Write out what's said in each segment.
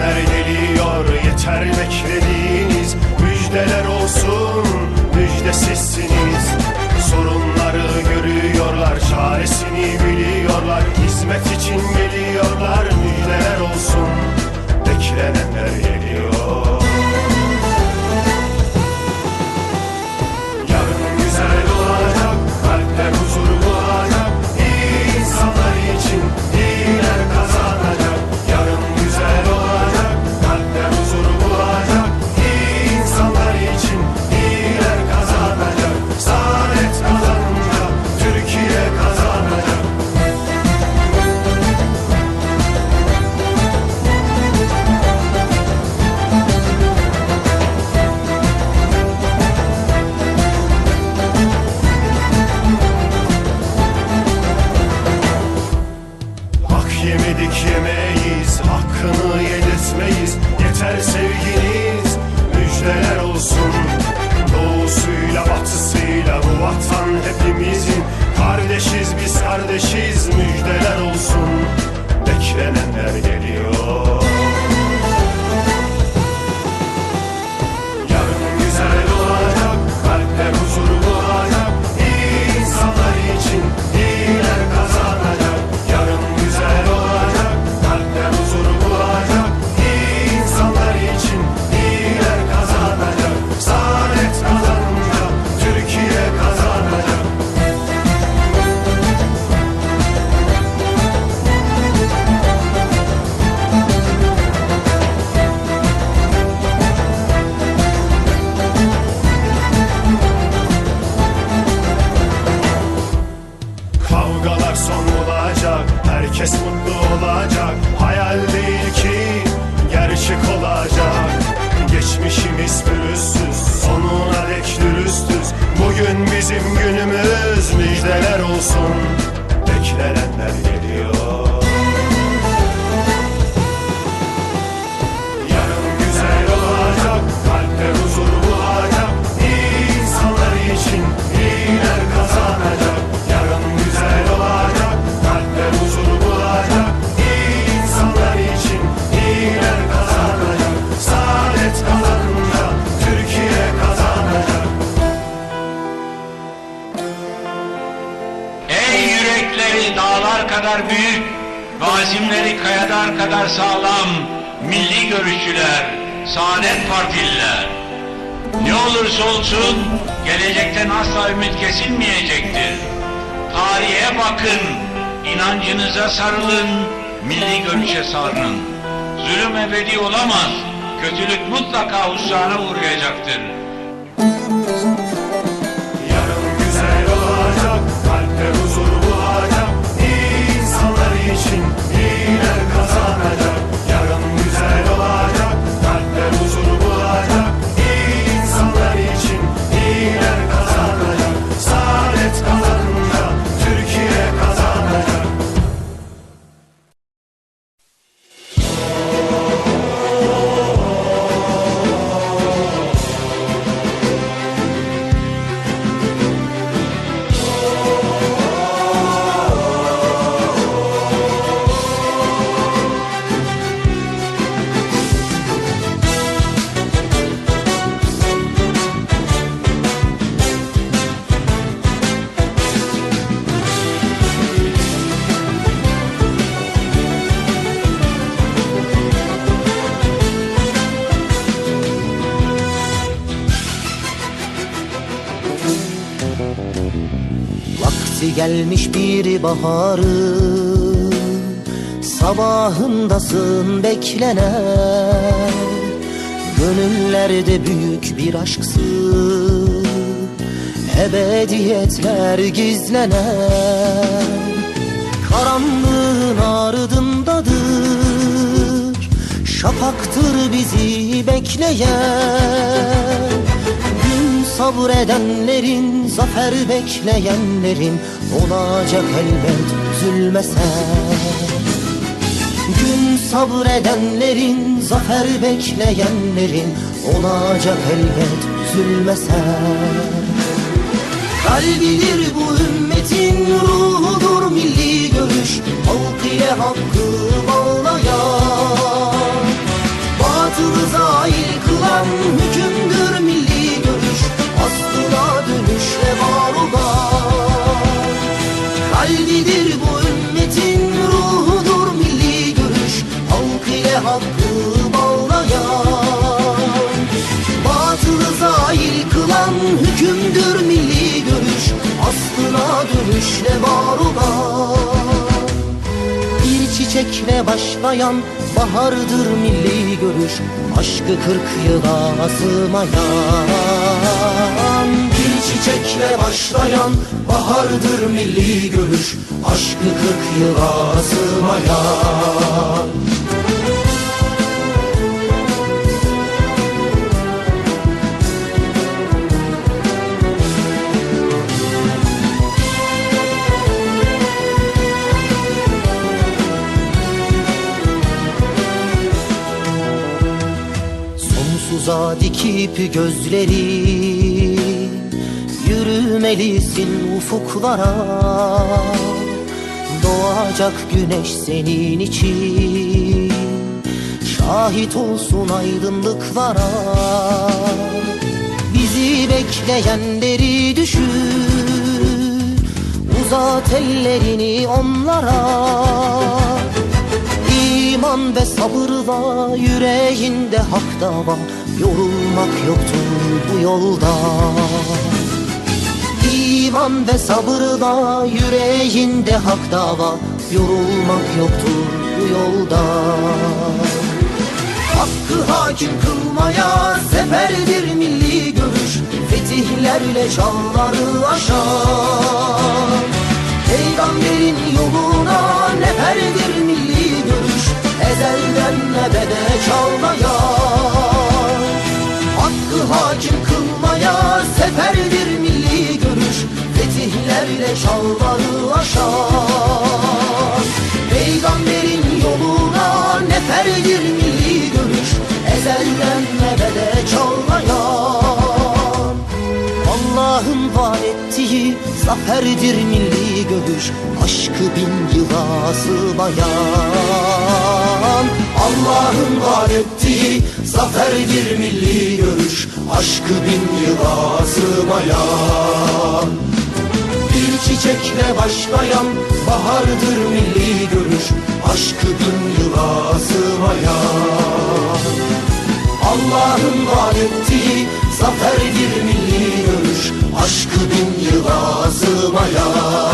Beklenenler geliyor yeter beklediğiniz Ey yürekleri dağlar kadar büyük ve azimleri kayalar kadar sağlam milli görüşçüler, saadet partililer. Ne olursa olsun gelecekten asla ümit kesilmeyecektir. Tarihe bakın, inancınıza sarılın, milli görüşe sarılın. Zulüm ebedi olamaz, kötülük mutlaka husrana uğrayacaktır. Gelmiş bir baharın Sabahındasın beklenen Gönüllerde büyük bir aşksın Ebediyetler gizlenen Karanlığın ardındadır. Şafaktır bizi bekleyen Sabredenlerin, zafer bekleyenlerin Olacak elbet üzülme sen Gün sabredenlerin, zafer bekleyenlerin Olacak elbet üzülme sen Kalbidir bu ümmetin ruhudur milli görüş Halk ile hakkı vallayan Batılı zail kılan efendidir bu ümmetin ruhudur milli görüş. Halk ile hakkı bağlayan. Batılı zahir kılan hükümdür milli görüş. Aslına dönüşle var olan. Bir çiçekle başlayan bahardır milli görüş. Aşkı kırk yıla sığmayan Bir çiçekle başlayan bahardır milli görüş Aşkı kırk yıla sığmayan. Sonsuza dikip gözleri Yürümelisin ufuklara. Doğacak güneş senin için. Şahit olsun aydınlıklara. Bizi bekleyenleri düşün. Uzat ellerini onlara. İman ve sabırla yüreğinde hak dava. Yorulmak yoktur bu yolda İman ve sabırla yüreğinde hak dava. Yorulmak yoktur bu yolda. Hakkı hakim kılmaya seferdir milli görüş. Fetihlerle çağları aşar. Peygamberin yoluna neferdir milli görüş. Ezelden ebede çağlayan Hakkı hakim kılmaya seferdir milli Fetihlerle çağları aşar Peygamberin yoluna neferdir milli görüş Ezelden ebede çağlayan Allah'ın vaat ettiği zaferdir milli görüş. Aşkı bin yıla sığmayan. Allah'ın vaat ettiği zaferdir milli görüş. Aşkı bin yıla sığmayan çiçekle başlayan bahardır milli görüş Aşkı bin yıla sığmayan. Allah'ın vaat ettiği zaferdir milli görüş Aşkı bin yıla sığmayan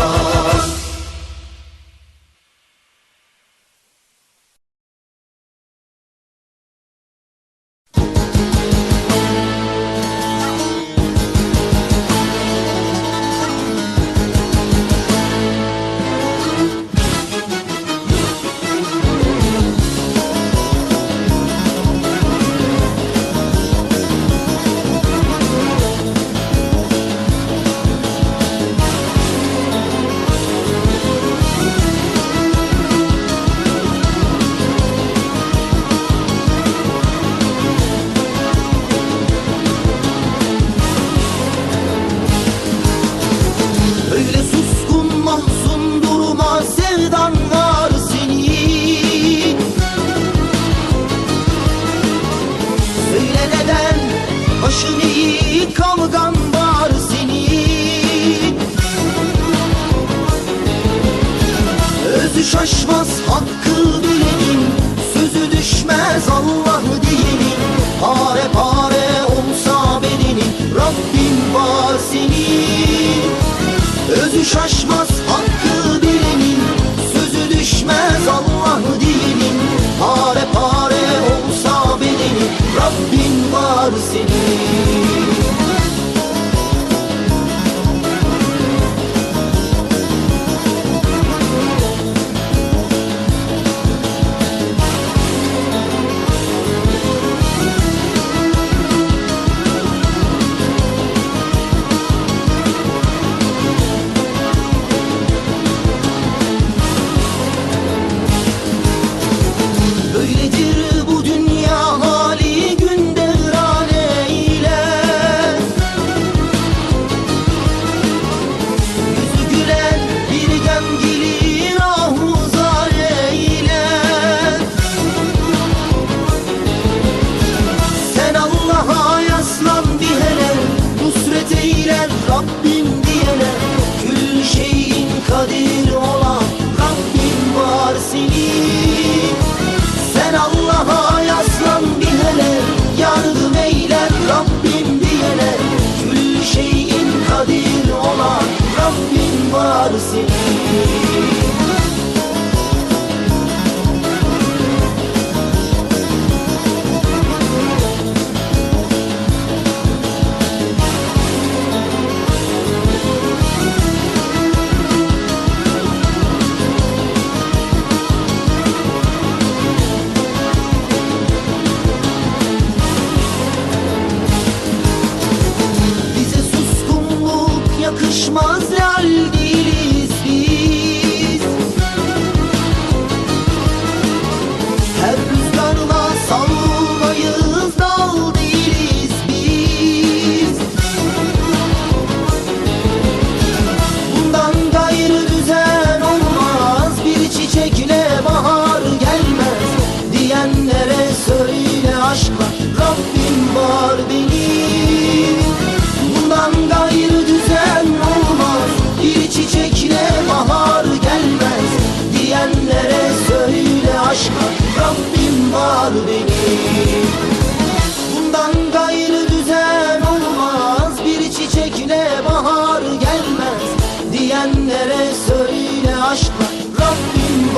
şaşmaz hakkı bilenin. Sözü düşmez Allah diyenin Pare pare olsa bedenin Rabbin var senin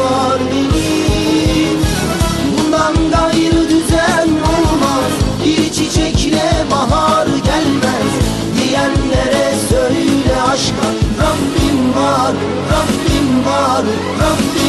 yar beni. Bundan gayrı düzen olmaz. Bir çiçekle bahar gelmez. Diyenlere söyle aşka Rabbim var, Rabbim var, Rabbim